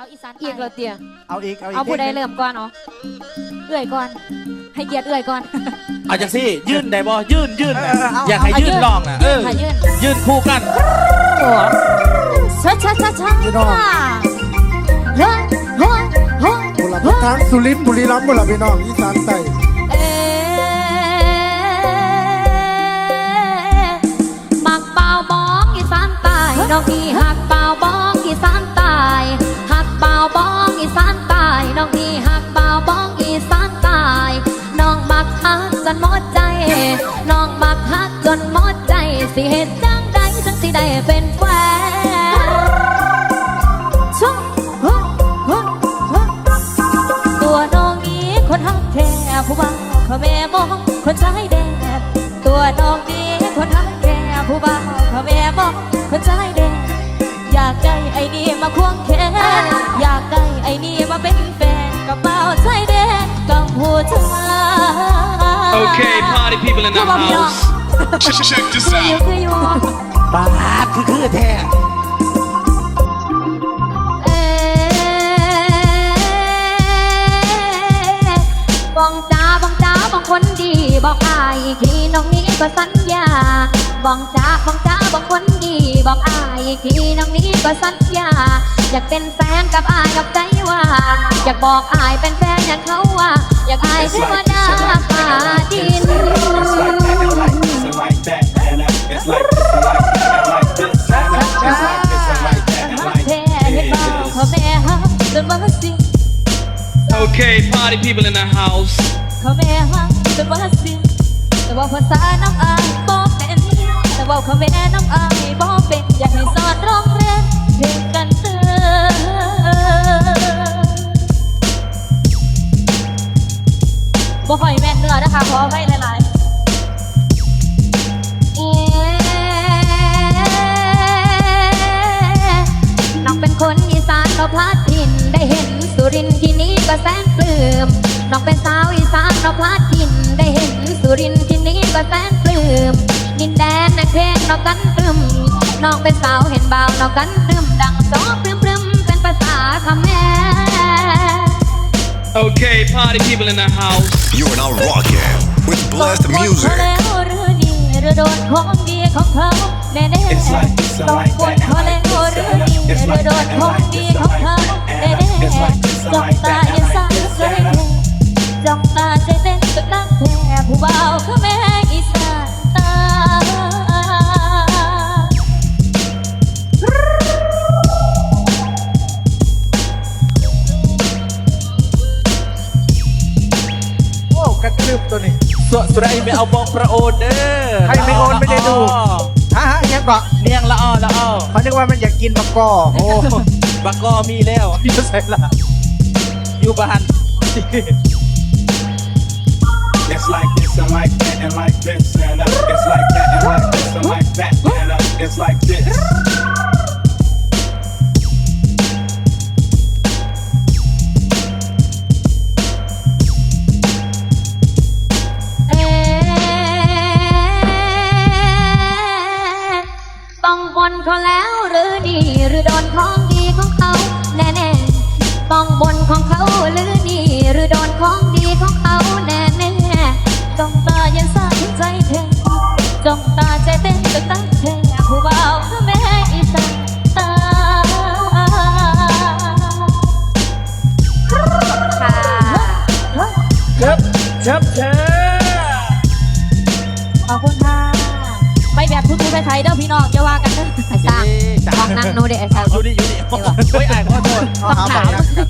าวอีสานใต้อีกแล้วเตียเอาอีกเอาอีกเอาผู้ใดพลงหนึ่งเริ่มก่อนเนาะเอื่อยก่อน ให้เกียรติเอื่อยก่อนเอาจังสิยื่นได้บ่ยื่นยื่นเอนะอเออเอาอยากให้เอายื่ยื่นนลองนะเออค่ะยื่นยื่นคู่กันช้าช้าช้าช้าพี่น้องเฮ้ยเฮ้ยเฮ้ยบุรีรัมย์ทางสุรินทร์บุรีรัมย์บุรีพี่น้องอีสานใต้เอ๊ะมักเป่าบองอีสานใต้น้องพี่ สิเหตุจังใดจังสิได้เป็นแฟนชุบฮึฮึฮึตัวน้องนี้คนฮักแท้ผู้บ่าวเขาแม่มองคนชายแดนตัวน้องนี้คนฮักแท้ผู้บ่าวเขาแม่มองคนชายแดนอยากได้ไอ้นี่มาควงแขนอยากได้ไอ้นี่มาเป็นแฟนกับเบาวชายแดนกับผู้ชาย Okay, party people in the Come on, house. Check, this อยู่ out. คืออยู่ปาดคือคือแท้เอ๊ะบองจ้าบองจ้าบองคนดีบอกอายอีกทีน้องนี้ก็สัญญาบองจ้าบองจ้าบองคนดีบอกอายอีกทีน้องนี้ก็สัญญา อยากเป็นแฟนกับอายกับใจว่า อยากบอกอายเป็นแฟนอย่างเขาว่า อยากอายเทวดาฟ้าดิน and it's like this, and like this, and like this, and like that, and like แท้เห็นบ่เขาแม่ฮักจนบ่สิ Okay, party people in the house. เขาแม่ฮักจนบ่สิ แต่ว่าภาษาน้ำอายบ่เป็นแต่ว่าเขาแม่น้ำอายบ่เป็นอยากให้สอนร้องเพลงเพลงกันเถิดบ่ค่อยแม่นเนื้อนะคะขอไว้หลาย อีสานเราพลาดถิ่นได้เห็นสุรินทร์ที่นี้ก็แสนปลื้มน้องเป็นสาวอีสานเราพลาดถิ่นได้เห็นสุรินทร์ที่นี้ก็แสนปลื้มดินแดนนักเพลงเรากันตรึมน้องเป็นสาวเห็นบ่าวเรากันตรึมดังโซปรึมปรึมเป็นภาษาคำแม่ Okay, party people in the house. You are now rocking with Blast เขา Music. แล้วหรือดีหรือโดนของดีของเขาแน่แน่ It's like this, I ต้อง like ปวด that, เขา and แล้ว like หรือ this, ดี and ห it's รือ like โดน that, ของ and ดี like ของ this, เขา and แน่ like แน่ It's like this, จ้อง I like ตา that, อย่า and สั่น like this, ใส่ and like จ้องตาใจเต้นตึกตักแท้ผู้เบาคือแม่อีสานตาโอ้กระตืบตัวนี้สวสุดไม่เอาบองประโอนเด้อใครไม่โอนไม่ได้ดูฮะฮะ ยังเกาะเนียงละอ้อละอ้อเขานึกว่ามันอยากกินมะกอโอ้บักกอมีแล้วอยู่ใส่ละอยู่บ้าน It's like this, and like that, and like this, เขาแล้วหรือดีหรือโดนของดีของเขาแน่แน่ต้องบนของเขาหรือดีหรือโดนของดีของเขาแน่แน่จ้องตายังสั่นใจแทนจ้องตาใจเต้นตึกตักแทนผู้เบาแม่อีสานตาค่ะเชิบเชิบเชิบ ไปแบบทุกๆไปไทยเด้อพี่น้องจะว่ากันเด้อไอ้สร้างจ้าห้องนั่งโนเดะไอ้สร้าง อยู่นี่อยู่นี่โอ้ยอ่านขอโทษเอาหาบอกยังกัน